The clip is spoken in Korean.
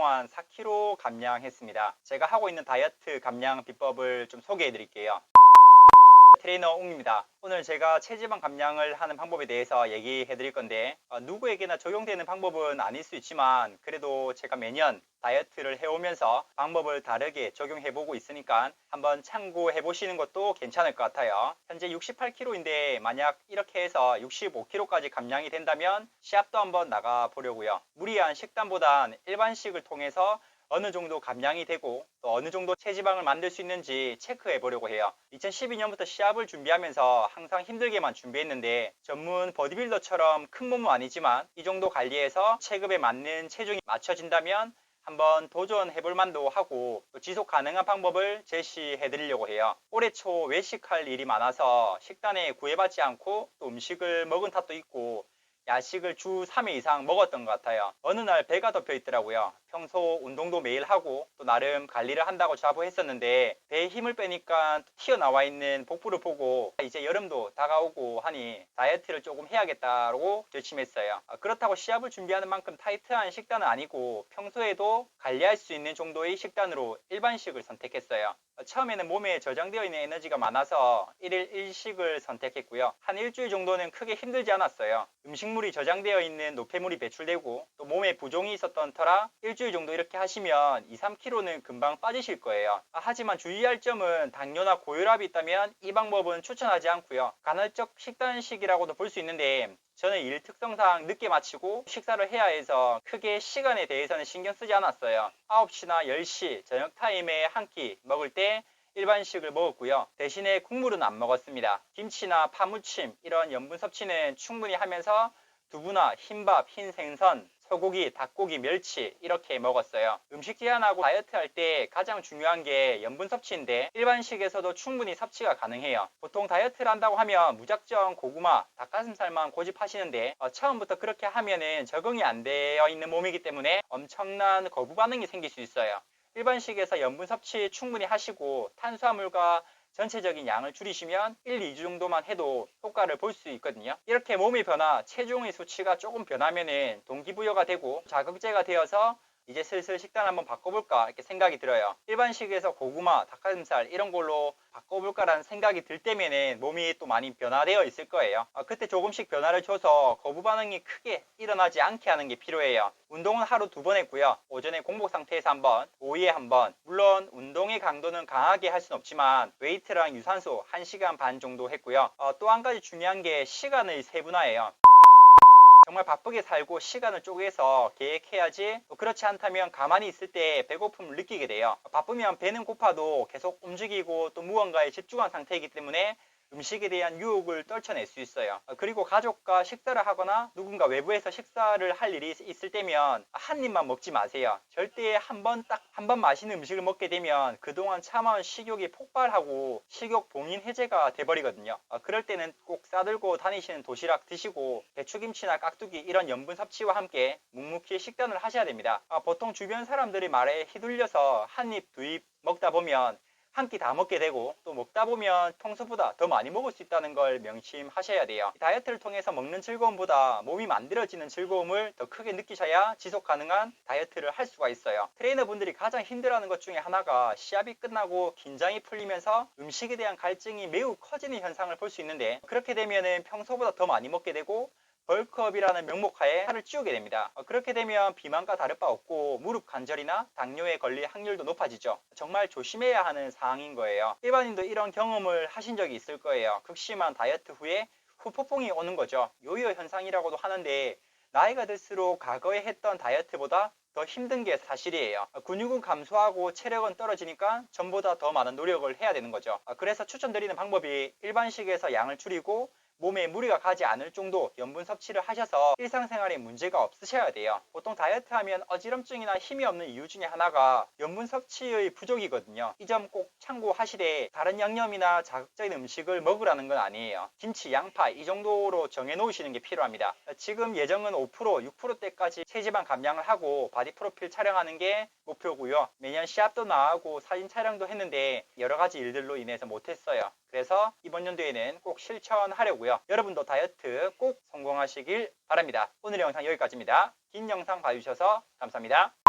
동안 4kg 감량했습니다. 제가 하고 있는 다이어트 감량 비법을 좀 소개해 드릴게요. 트레이너 웅입니다. 오늘 제가 체지방 감량을 하는 방법에 대해서 얘기해 드릴 건데 어, 누구에게나 적용되는 방법은 아닐 수 있지만 그래도 제가 매년 다이어트를 해오면서 방법을 다르게 적용해 보고 있으니까 한번 참고해 보시는 것도 괜찮을 것 같아요. 현재 68kg인데 만약 이렇게 해서 65kg까지 감량이 된다면 시합도 한번 나가 보려고요. 무리한 식단보단 일반식을 통해서 어느 정도 감량이 되고 또 어느 정도 체지방을 만들 수 있는지 체크해 보려고 해요. 2012년부터 시합을 준비하면서 항상 힘들게만 준비했는데 전문 보디빌더처럼 큰 몸은 아니지만 이 정도 관리해서 체급에 맞는 체중이 맞춰진다면 한번 도전해 볼 만도 하고 또 지속 가능한 방법을 제시해 드리려고 해요. 올해 초 외식할 일이 많아서 식단에 구애받지 않고 또 음식을 먹은 탓도 있고 야식을 주 3회 이상 먹었던 것 같아요. 어느 날 배가 덮여 있더라고요. 평소 운동도 매일 하고 또 나름 관리를 한다고 자부했었는데 배에 힘을 빼니까 튀어나와 있는 복부를 보고 이제 여름도 다가오고 하니 다이어트를 조금 해야겠다고 결심했어요. 아, 그렇다고 시합을 준비하는 만큼 타이트한 식단은 아니고 평소에도 관리할 수 있는 정도의 식단으로 일반식을 선택했어요. 어, 처음에는 몸에 저장되어 있는 에너지가 많아서 1일 1식을 선택했고요. 한 일주일 정도는 크게 힘들지 않았어요. 음식물 이 저장되어 있는 노폐물이 배출되고 또 몸에 부종이 있었던 터라 일주일 정도 이렇게 하시면 2, 3kg는 금방 빠지실 거예요. 아, 하지만 주의할 점은 당뇨나 고혈압이 있다면 이 방법은 추천하지 않고요. 간헐적 식단식이라고도 볼 수 있는데 저는 일 특성상 늦게 마치고 식사를 해야 해서 크게 시간에 대해서는 신경 쓰지 않았어요. 9시나 10시 저녁 타임에 한 끼 먹을 때 일반식을 먹었고요. 대신에 국물은 안 먹었습니다. 김치나 파무침 이런 염분 섭취는 충분히 하면서 두부나 흰밥, 흰 생선, 소고기, 닭고기, 멸치 이렇게 먹었어요. 음식 제한하고 다이어트 할 때 가장 중요한 게 염분 섭취인데 일반식에서도 충분히 섭취가 가능해요. 보통 다이어트를 한다고 하면 무작정 고구마, 닭가슴살만 고집하시는데 어, 처음부터 그렇게 하면은 적응이 안 되어 있는 몸이기 때문에 엄청난 거부 반응이 생길 수 있어요. 일반식에서 염분 섭취 충분히 하시고 탄수화물과 전체적인 양을 줄이시면 1, 2주 정도만 해도 효과를 볼 수 있거든요. 이렇게 몸의 변화, 체중의 수치가 조금 변하면은 동기부여가 되고 자극제가 되어서 이제 슬슬 식단 한번 바꿔볼까 이렇게 생각이 들어요. 일반식에서 고구마, 닭가슴살 이런 걸로 바꿔볼까라는 생각이 들 때면은 몸이 또 많이 변화되어 있을 거예요. 아, 그때 조금씩 변화를 줘서 거부 반응이 크게 일어나지 않게 하는 게 필요해요. 운동은 하루 두 번 했고요. 오전에 공복 상태에서 한 번, 오후에 한 번. 물론 운동의 강도는 강하게 할 수는 없지만 웨이트랑 유산소 1시간 반 정도 했고요. 어, 또한 가지 중요한 게 시간의 세분화예요. 정말 바쁘게 살고 시간을 쪼개서 계획해야지 또 그렇지 않다면 가만히 있을 때 배고픔을 느끼게 돼요. 바쁘면 배는 고파도 계속 움직이고 또 무언가에 집중한 상태이기 때문에 음식에 대한 유혹을 떨쳐낼 수 있어요. 그리고 가족과 식사를 하거나 누군가 외부에서 식사를 할 일이 있을 때면 한 입만 먹지 마세요. 절대 한 번 딱 한 번 맛있는 음식을 먹게 되면 그동안 참아온 식욕이 폭발하고 식욕 봉인 해제가 돼버리거든요. 그럴 때는 꼭 싸들고 다니시는 도시락 드시고 배추김치나 깍두기 이런 염분 섭취와 함께 묵묵히 식단을 하셔야 됩니다. 보통 주변 사람들의 말에 휘둘려서 한 입, 두 입 먹다 보면 한 끼 다 먹게 되고 또 먹다 보면 평소보다 더 많이 먹을 수 있다는 걸 명심하셔야 돼요. 다이어트를 통해서 먹는 즐거움보다 몸이 만들어지는 즐거움을 더 크게 느끼셔야 지속 가능한 다이어트를 할 수가 있어요. 트레이너분들이 가장 힘들어하는 것 중에 하나가 시합이 끝나고 긴장이 풀리면서 음식에 대한 갈증이 매우 커지는 현상을 볼 수 있는데 그렇게 되면은 평소보다 더 많이 먹게 되고 벌크업이라는 명목하에 살을 찌우게 됩니다. 어, 그렇게 되면 비만과 다를 바 없고 무릎 관절이나 당뇨에 걸릴 확률도 높아지죠. 정말 조심해야 하는 사항인 거예요. 일반인도 이런 경험을 하신 적이 있을 거예요. 극심한 다이어트 후에 후폭풍이 오는 거죠. 요요 현상이라고도 하는데 나이가 들수록 과거에 했던 다이어트보다 더 힘든 게 사실이에요. 근육은 감소하고 체력은 떨어지니까 전보다 더 많은 노력을 해야 되는 거죠. 그래서 추천드리는 방법이 일반식에서 양을 줄이고 몸에 무리가 가지 않을 정도 염분 섭취를 하셔서 일상생활에 문제가 없으셔야 돼요. 보통 다이어트 하면 어지럼증이나 힘이 없는 이유 중에 하나가 염분 섭취의 부족이거든요. 이 점 꼭 참고하시되 다른 양념이나 자극적인 음식을 먹으라는 건 아니에요. 김치, 양파 이 정도로 정해 놓으시는 게 필요합니다. 지금 예정은 5% 6%대까지 체지방 감량을 하고 바디 프로필 촬영하는 게 목표고요. 매년 시합도 나가고 사진 촬영도 했는데 여러 가지 일들로 인해서 못했어요. 그래서 이번 연도에는 꼭 실천하려고요. 여러분도 다이어트 꼭 성공하시길 바랍니다. 오늘 영상 여기까지입니다. 긴 영상 봐주셔서 감사합니다.